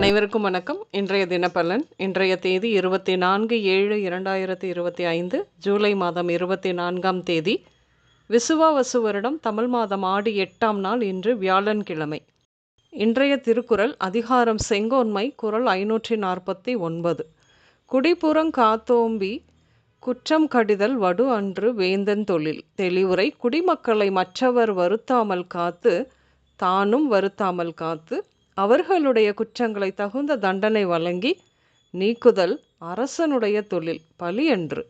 அனைவருக்கும் வணக்கம். இன்றைய தினப்பலன் இன்றைய தேதி இருபத்தி நான்கு ஏழு இரண்டாயிரத்தி இருபத்தி ஐந்து ஜூலை மாதம் இருபத்தி நான்காம் தேதி விசுவாவசு வருடம் தமிழ் மாதம் ஆடி எட்டாம் நாள் இன்று வியாழன்கிழமை. இன்றைய திருக்குறள் அதிகாரம் செங்கோன்மை குரல் ஐநூற்றி நாற்பத்தி ஒன்பது. குடிப்புறங் காத்தோம்பி குற்றம் கடிதல் வடு அன்று வேந்தன் தொழில். தெளிவுரை குடிமக்களை மற்றவர் வருத்தாமல் காத்து தானும் வருத்தாமல் காத்து அவர்களுடைய குற்றங்களை தகுந்த தண்டனை வழங்கி நீக்குதல் அரசனுடைய தொழில் பலி என்று.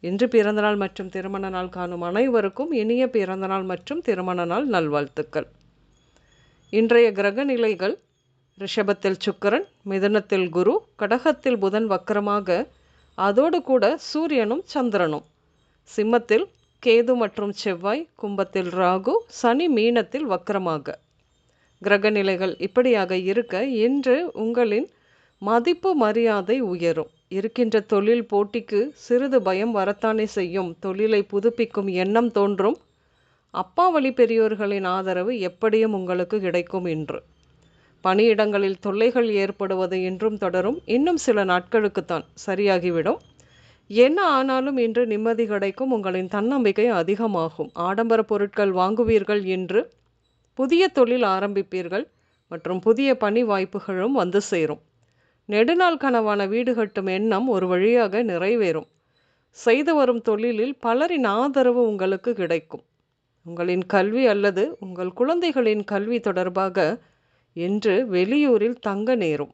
இன்று பிறந்தநாள் மற்றும் திருமண நாள் காணும் அனைவருக்கும் இனிய பிறந்தநாள் மற்றும் திருமண நாள் நல்வாழ்த்துக்கள். இன்றைய கிரக நிலைகள் ரிஷபத்தில் சுக்கரன் மிதனத்தில் குரு கடகத்தில் புதன் வக்கரமாக அதோடு கூட சூரியனும் சந்திரனும். சிம்மத்தில் கேது மற்றும் செவ்வாய் கும்பத்தில் ராகு சனி மீனத்தில் வக்கரமாக. கிரகநிலைகள் இப்படியாக இருக்க இன்று உங்களின் மதிப்பு மரியாதை உயரும். இருக்கின்ற தொழில் போட்டிக்கு சிறிது பயம் வரத்தானே செய்யும். தொழிலை புதுப்பிக்கும் எண்ணம் தோன்றும். அப்பா வழி பெரியோர்களின் ஆதரவு எப்படியும் உங்களுக்கு கிடைக்கும் இன்று. பணியிடங்களில் தொல்லைகள் ஏற்படுவது இன்றும் தொடரும். இன்னும் சில நாட்களுக்குத்தான் சரியாகிவிடும். என்ன ஆனாலும் இன்று நிம்மதி கிடைக்கும். உங்களின் தன்னம்பிக்கை அதிகமாகும். ஆடம்பர பொருட்கள் வாங்குவீர்கள் என்று புதிய தொழில் ஆரம்பிப்பீர்கள் மற்றும் புதிய பணி வாய்ப்புகளும் வந்து சேரும். நெடுநாள் கனவான வீடு கட்டும் எண்ணம் ஒரு வழியாக நிறைவேறும். செய்து வரும் தொழிலில் பலரின் ஆதரவு உங்களுக்கு கிடைக்கும். உங்களின் கல்வி அல்லது உங்கள் குழந்தைகளின் கல்வி தொடர்பாக இன்று வெளியூரில் தங்க நேரும்.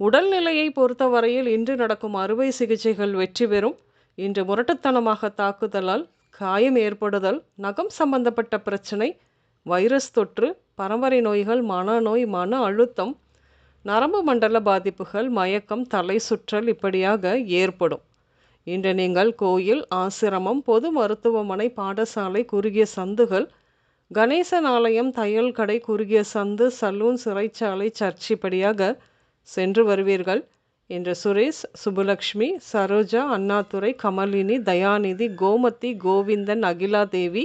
உடல்நிலையை பொறுத்தவரையில் இன்று நடக்கும் அறுவை சிகிச்சைகள் வெற்றி பெறும். இன்று முரட்டுத்தனமாக தாக்குதலால் காயம் ஏற்படுதல் நகம் சம்பந்தப்பட்ட பிரச்சனை வைரஸ் தொற்று பரம்பரை நோய்கள் மனநோய் மன அழுத்தம் நரம்பு மண்டல பாதிப்புகள் மயக்கம் தலை சுற்றல் இப்படியாக ஏற்படும். இன்று நீங்கள் கோயில் ஆசிரமம் பொது மருத்துவமனை பாடசாலை குறுகிய சந்துகள் கணேசன் ஆலயம் தையல் கடை குறுகிய சந்து சலூன் சிறைச்சாலை சர்ச் இப்படியாக சென்று வருவீர்கள். இன்று சுரேஷ் சுபலக்ஷ்மி சரோஜா அண்ணாதுரை கமலினி தயாநிதி கோமதி கோவிந்தன் அகிலா தேவி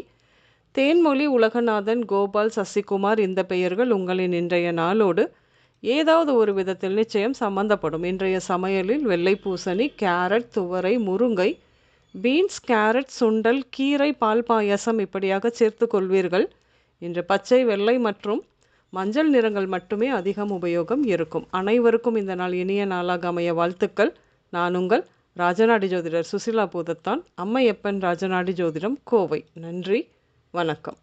தேன்மொழி உலகநாதன் கோபால் சசிகுமார் இந்த பெயர்கள் உங்களின் இன்றைய நாளோடு ஏதாவது ஒரு விதத்தில் நிச்சயம் சம்பந்தப்படும். இன்றைய சமையலில் வெள்ளை பூசணி கேரட் துவரை முருங்கை பீன்ஸ் கேரட் சுண்டல் கீரை பால் பாயசம் இப்படியாக சேர்த்து கொள்வீர்கள். இன்று பச்சை வெள்ளை மற்றும் மஞ்சள் நிறங்கள் மட்டுமே அதிகம் உபயோகம் இருக்கும். அனைவருக்கும் இந்த நாள் இனிய நாளாக அமைய வாழ்த்துக்கள். நான் உங்கள் ராஜநாடி ஜோதிடர் சுசிலா பூதத்தான். அம்மையப்பன் ராஜநாடி ஜோதிடம் கோவை. நன்றி. வணக்கம்.